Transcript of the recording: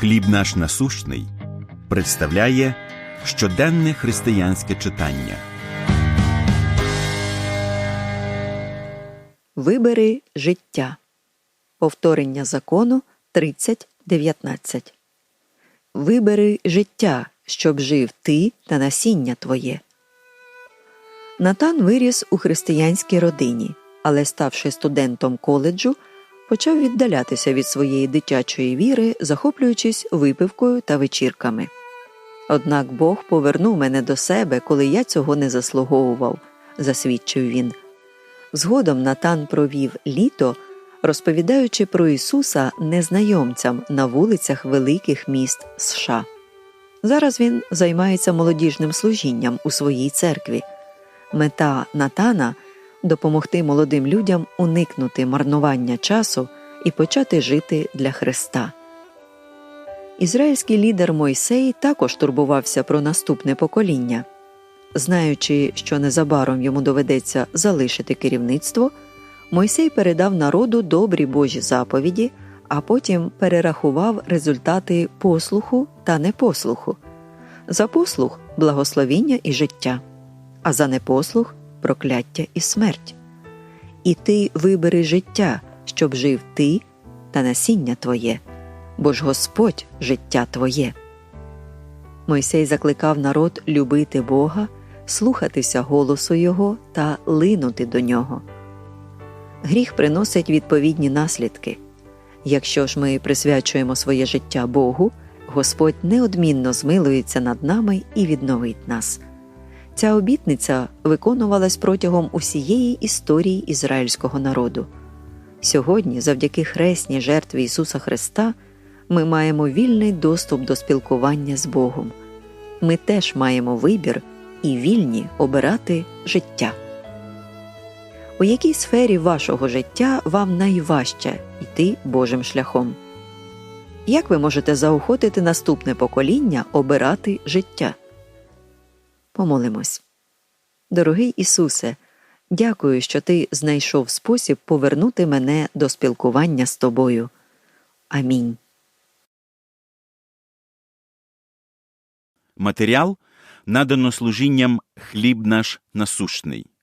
Хліб наш насущний представляє щоденне християнське читання. Вибери життя. Повторення закону 30.19. Вибери життя, щоб жив ти та насіння твоє. Натан виріс у християнській родині, але, ставши студентом коледжу, почав віддалятися від своєї дитячої віри, захоплюючись випивкою та вечірками. Однак Бог повернув мене до себе, коли я цього не заслуговував, засвідчив він. Згодом Натан провів літо, розповідаючи про Ісуса незнайомцям на вулицях великих міст США. Зараз він займається молодіжним служінням у своїй церкві. Мета Натана допомогти молодим людям уникнути марнування часу і почати жити для Христа. Ізраїльський лідер Мойсей також турбувався про наступне покоління. Знаючи, що незабаром йому доведеться залишити керівництво, Мойсей передав народу добрі Божі заповіді, а потім перерахував результати послуху та непослуху. За послух благословіння і життя, а за непослух прокляття і смерть. І ти вибери життя, щоб жив ти та насіння твоє, бо ж Господь життя твоє. Мойсей закликав народ любити Бога, слухатися голосу Його та линути до нього. Гріх приносить відповідні наслідки. Якщо ж ми присвячуємо своє життя Богу, Господь неодмінно змилується над нами і відновить нас. Ця обітниця виконувалась протягом усієї історії ізраїльського народу. Сьогодні, завдяки хресній жертві Ісуса Христа, ми маємо вільний доступ до спілкування з Богом. Ми теж маємо вибір і вільні обирати життя. У якій сфері вашого життя вам найважче йти Божим шляхом? Як ви можете заохотити наступне покоління обирати життя? Помолимось. Дорогий Ісусе, дякую, що Ти знайшов спосіб повернути мене до спілкування з тобою. Амінь. Матеріал надано служінням Хліб наш насущний.